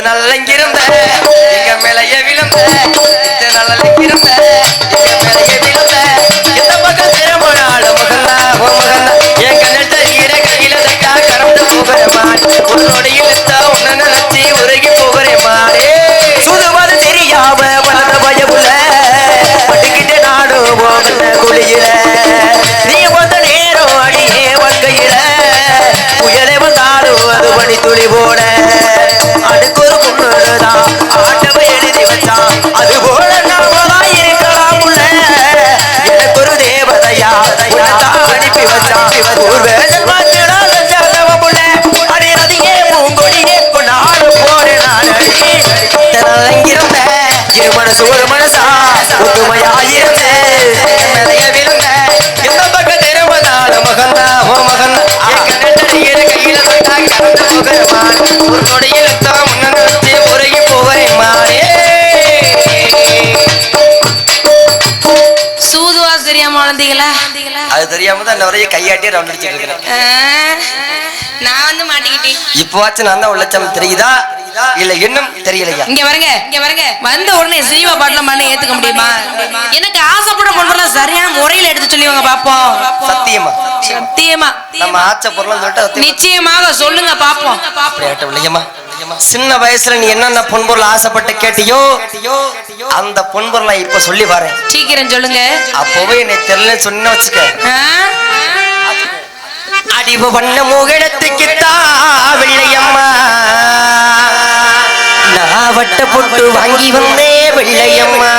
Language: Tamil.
நல்லங்கிருந்த எங்க மேலைய விழுந்த. இந்த நல்லங்கிருந்த எங்க மேலைய விழுந்த. இந்த பக்கம் திருமணாள மகந்தா ஓ மகந்தா என் கண்ணிட்ட ஈர கையில தட்டா கறந்து போகிறேமா உன்னோட இழுத்தா உன்னை நினைச்சி உருகி போகிறேமா சுதுவது தெரியாம வளர்ந்த பயமுல பட்டுக்கிட்டு நாடும் போகிற குழியில. நீ வந்த நேரம் அடியே வங்கையில புயலே வந்தாலும் அது அனுப்பி வச்சான் ஒரு வேஷம் செஞ்சாதவ புள்ள அடி நதியே பூங்கொடியே கொண்டாடு போறேன் நான் அடி நல்லங்கிருந்த மனசா ஒத்துமையாயிருந்த நிறைய பக்கம் மகந்தா ஓ மகந்தா கையில அது தெரியாம தான் நிறைய கையாட்டி ரவுண்ட் அடிச்சிட்டு இருக்கிறேன். நான் வந்து மாட்டிக்கிட்டேன். இப்போவாச்சும் நான் தான் உள்ளச்சம் தெரியுதா? இல்ல இன்னும் தெரியலையா? இங்க வருங்க இங்க வருங்க வந்த உடனே சினிமா பாட்டுல பண்ண ஏத்துக்க முடியுமா? எனக்கு ஆசைப்பட பொண்ணுலாம் சரியான முறையில எடுத்து சொல்லிவாங்க பாப்போம். சத்தியமா? சத்தியமா. நம்ம ஆச்ச பொருள் சொல்லிட்டு. நிச்சயமாக சொல்லுங்க பாப்போம். விளையாட்டு இல்லையம்மா சின்ன வயசுல நீ என்னென்ன பொன்பொருள் ஆசைப்பட்டு கேட்டியோ அந்த பொன்பொருளை இப்ப சொல்லி பாரு. சீக்கிரம் சொல்லுங்க. அப்பவே என்னை தெரியல சொன்ன வச்சுக்க? அடிவு பண்ண முகடத்துக்குத்தா வெள்ளையம்மா. நான் வட்ட போட்டு வாங்கி வந்தே வெள்ளையம்மா.